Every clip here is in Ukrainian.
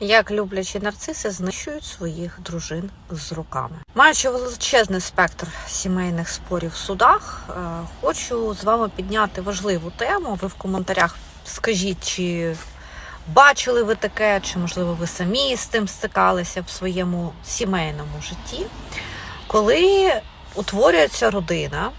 Як люблячі нарциси знищують своїх дружин з руками. Маючи величезний спектр сімейних спорів в судах, е, хочу з вами підняти важливу тему. Ви в коментарях скажіть, чи бачили ви таке, чи можливо ви самі з тим стикалися в своєму сімейному житті, коли утворюється родина,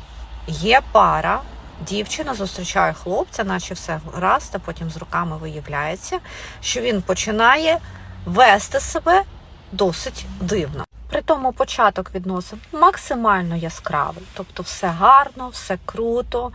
є пара. Дівчина зустрічає хлопця, наче все гаразд, а потім з руками виявляється, що він починає вести себе досить дивно. При тому початок відносин максимально яскравий, тобто все гарно, все круто,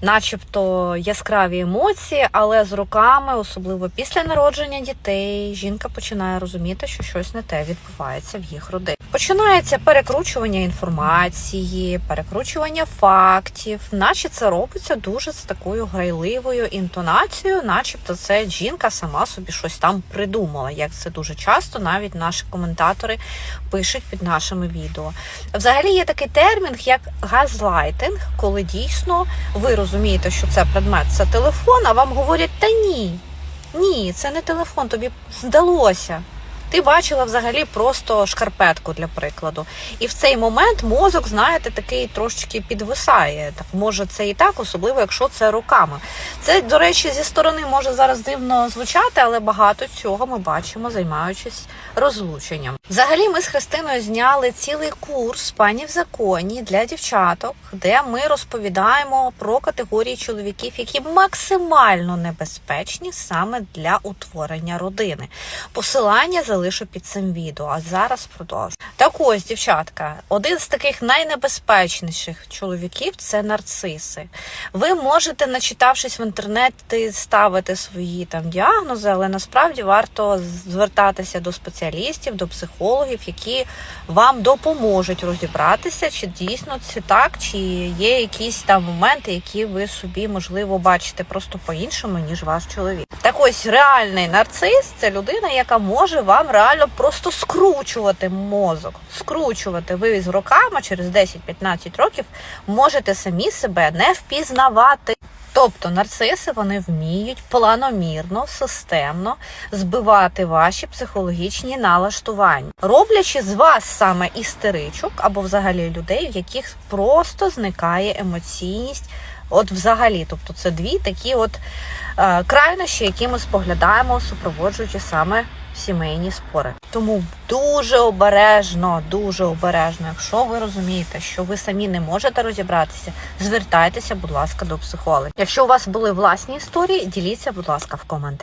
начебто яскраві емоції, але з роками, особливо після народження дітей, жінка починає розуміти, що щось не те відбувається в їх родині. Починається перекручування інформації, перекручування фактів, наче це робиться дуже з такою грайливою інтонацією, начебто це жінка сама собі щось там придумала. Як це дуже часто навіть наші коментатори пишуть під нашими відео. Взагалі є такий термін, як газлайтинг, коли дійсно ви розумієте, що це предмет, це телефон, а вам говорять, та ні, ні, це не телефон, тобі здалося. Ти бачила взагалі просто шкарпетку для прикладу. І в цей момент мозок, знаєте, такий трошечки підвисає. Так може це і так, особливо якщо це руками. Це, до речі, зі сторони може зараз дивно звучати, але багато цього ми бачимо, займаючись розлученням. Взагалі, ми з Христиною зняли цілий курс пані в законі для дівчаток, де ми розповідаємо про категорії чоловіків, які максимально небезпечні саме для утворення родини. Посилання залишу під цим відео, а зараз продовжу. Так ось, дівчатка, один з таких найнебезпечніших чоловіків це нарциси. Ви можете, начитавшись в інтернеті, ставити свої там діагнози, але насправді варто звертатися до спеціалістів, до психологів, які вам допоможуть розібратися, чи дійсно це так, чи є якісь там моменти, які ви собі можливо бачите просто по-іншому, ніж ваш чоловік. Так ось реальний нарцис це людина, яка може вам реально просто скручувати мозок, скручувати. Ви з роками через 10-15 років можете самі себе не впізнавати. Тобто нарциси вони вміють планомірно, системно збивати ваші психологічні налаштування, роблячи з вас саме істеричок або взагалі людей, в яких просто зникає емоційність. От, взагалі, тобто це дві такі от е, крайнощі, які ми споглядаємо, супроводжуючи саме сімейні спори. Тому дуже обережно, дуже обережно, якщо ви розумієте, що ви самі не можете розібратися, звертайтеся, будь ласка, до психолога. Якщо у вас були власні історії, діліться, будь ласка, в коментарях.